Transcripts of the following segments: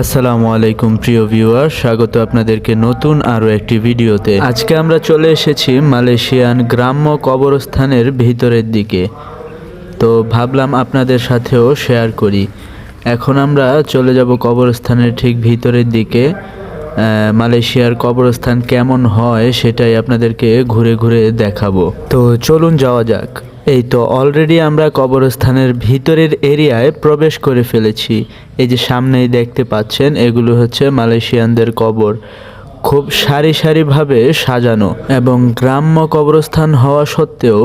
আসসালামু আলাইকুম, প্রিয় ভিউয়ার। স্বাগত আপনাদেরকে নতুন আরও একটি ভিডিওতে। আজকে আমরা চলে এসেছি মালয়েশিয়ান গ্রাম্য কবরস্থানের ভিতরের দিকে। তো ভাবলাম আপনাদের সাথেও শেয়ার করি। এখন আমরা চলে যাব কবরস্থানের ঠিক ভিতরের দিকে। মালয়েশিয়ার কবরস্থান কেমন হয় সেটাই আপনাদেরকে ঘুরে ঘুরে দেখাবো। তো চলুন যাওয়া যাক। এই তো অলরেডি আমরা কবরস্থানের ভিতরের এরিয়ায় প্রবেশ করে ফেলেছি। এই যে সামনেই দেখতে পাচ্ছেন, এগুলো হচ্ছে মালয়েশিয়ানদের কবর। খুব সারি সারিভাবে সাজানো এবং গ্রাম্য কবরস্থান হওয়া সত্ত্বেও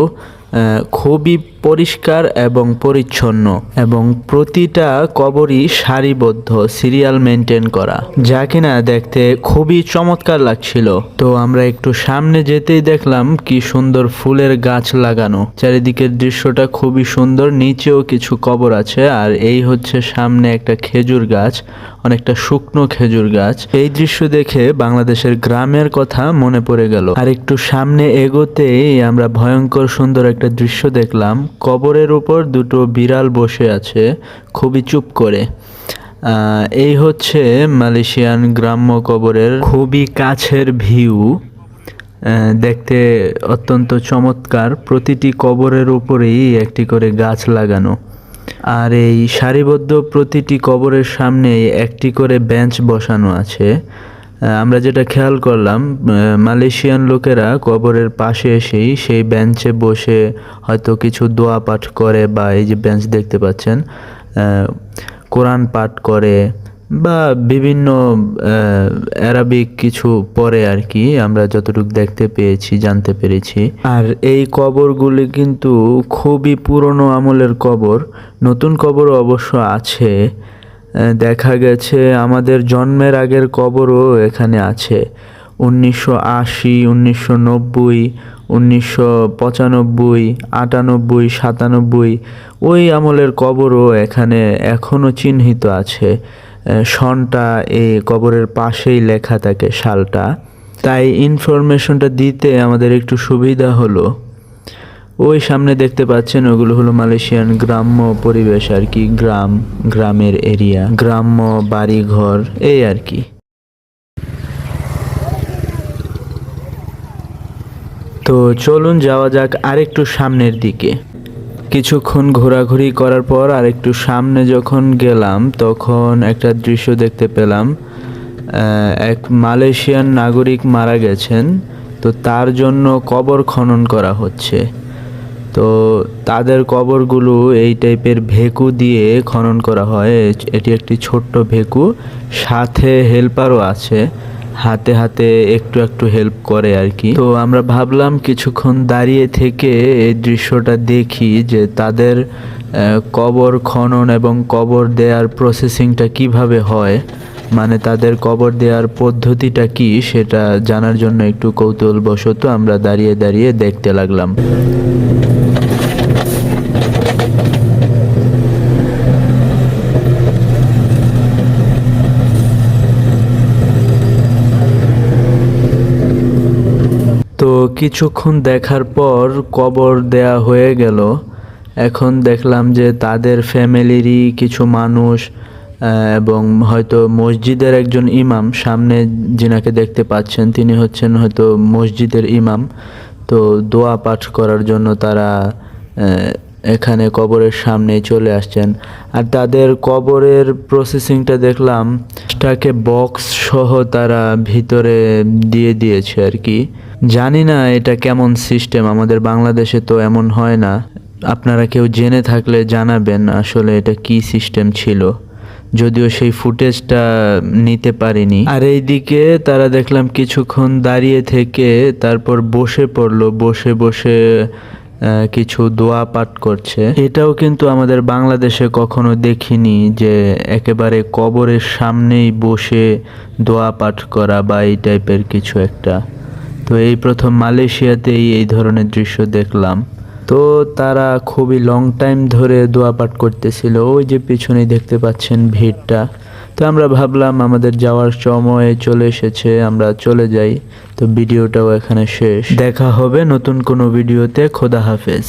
খুবই পরিষ্কার এবং পরিচ্ছন্ন এবং প্রতিটা কবরই সারিবদ্ধ সিরিয়াল মেনটেন করা। যা কিনা দেখতে খুবই চমৎকার লাগছিল। তো আমরা একটু সামনে যেতেই দেখলাম কি সুন্দর ফুলের গাছ লাগানো। চারিদিকের দৃশ্যটা খুবই সুন্দর, নিচেও কিছু কবর আছে আর এই হচ্ছে সামনে একটা খেজুর গাছ, অনেকটা শুকনো খেজুর গাছ। এই দৃশ্য দেখে বাংলাদেশের গ্রামের কথা মনে পড়ে গেল। আর একটু সামনে এগোতেই আমরা ভয়ঙ্কর সুন্দর একটা দৃশ্য দেখলাম। কবরের উপর দুটো বিড়াল বসে আছে, খুবই চুপ করে। এই হচ্ছে মালয়েশিয়ান গ্রাম্য কবরের খুবই কাছের ভিউ। দেখতে অত্যন্ত চমৎকার। প্রতিটি কবরের উপরেই একটি করে গাছ লাগানো। আর এই সারিবদ্ধ প্রতিটি কবরের সামনে একটি করে বেঞ্চ বসানো আছে। আমরা যেটা খেয়াল করলাম মালয়েশিয়ান লোকেরা কবরের পাশে এসেই সেই বেঞ্চে বসে হয়তো কিছু দোয়া পাঠ করে বা এই যে বেঞ্চ দেখতে পাচ্ছেন কোরআন পাঠ করে বা বিভিন্ন অ্যারাবিক কিছু পরে আর কি, আমরা যতটুকু দেখতে পেয়েছি, জানতে পেরেছি। আর এই কবরগুলি কিন্তু খুবই পুরনো আমলের কবর, নতুন কবর অবশ্য আছে। দেখা গেছে আমাদের জন্মের আগের কবরও এখানে আছে। উনিশশো আশি, উনিশশো নব্বই, উনিশশো পঁচানব্বই, আটানব্বই, সাতানব্বই, ওই আমলের কবরও এখানে এখনও চিহ্নিত আছে। সনটা এই কবরের পাশেই লেখা থাকে সালটা। তাই ইনফরমেশনটা দিতে আমাদের একটু সুবিধা হলো। ওই সামনে দেখতে পাচ্ছেন, ওগুলো হলো মালয়েশিয়ান গ্রাম্য পরিবেশ আর কি, গ্রাম, গ্রামের এরিয়া, গ্রাম্য বাড়িঘর, এই আর কি। তো চলুন যাওয়া যাক আরেকটু সামনের দিকে। কিছুক্ষণ ঘোরাঘুরি করার পর আরেকটু সামনে যখন গেলাম, তখন একটা দৃশ্য দেখতে পেলাম। এক মালয়েশিয়ান নাগরিক মারা গেছেন, তো তার জন্য কবর খনন করা হচ্ছে। তো তাদের কবরগুলো এই টাইপের ভেকু দিয়ে খনন করা হয়। এটি একটি ছোট্ট ভেকু, সাথে হেল্পারও আছে। হাতে হাতে একটু একটু হেল্প করে আর কি। তো আমরা ভাবলাম কিছুক্ষণ দাঁড়িয়ে থেকে এই দৃশ্যটা দেখি যে তাদের কবর খনন এবং কবর দেওয়ার প্রসেসিংটা কীভাবে হয়। মানে তাদের কবর দেওয়ার পদ্ধতিটা কি সেটা জানার জন্য একটু কৌতূহলবশত আমরা দাঁড়িয়ে দাঁড়িয়ে দেখতে লাগলাম। তো কিছুক্ষণ দেখার পর কবর দেয়া হয়ে গেল। এখন দেখলাম যে তাদের ফ্যামিলিরই কিছু মানুষ এবং হয়তো মসজিদের একজন ইমাম সামনে যিনাকে দেখতে পাচ্ছেন, তিনি হচ্ছেন হয়তো মসজিদের ইমাম। তো দোয়া পাঠ করার জন্য তারা এখানে কবরের সামনে চলে আসছেন। আর তাদের কবরের প্রসেসিংটা দেখলাম তাকে বক্স সহ তারা ভিতরে দিয়ে দিয়েছে আর কি। জানি না এটা কেমন সিস্টেম আমাদের বাংলাদেশে তো এমন হয় না। আপনারা কেউ জেনে থাকলে জানাবেন আসলে এটা কি সিস্টেম ছিল। যদিও সেই ফুটেজটা নিতে পারিনি। আর এইদিকে তারা দেখলাম কিছুক্ষণ দাঁড়িয়ে থেকে তারপর বসে পড়ল, বসে বসে কিছু দোয়া পাঠ করছে। এটাও কিন্তু আমাদের বাংলাদেশে কখনো দেখিনি যে একেবারে কবরের সামনেই বসে দোয়া পাঠ করা বা এই টাইপের কিছু একটা। তো এই প্রথম মালয়েশিয়াতেই এই ধরনের দৃশ্য দেখলাম। তো তারা খুবই লং টাইম ধরে দোয়া পাঠ করতেছিল। ওই যে পিছনে দেখতে পাচ্ছেন ভিড়টা। তো আমরা ভাবলাম আমাদের যাওয়ার সময় চলে এসেছে, আমরা চলে যাই। তো ভিডিওটাও এখানে শেষ। দেখা হবে নতুন কোনো ভিডিওতে। খোদা হাফেজ।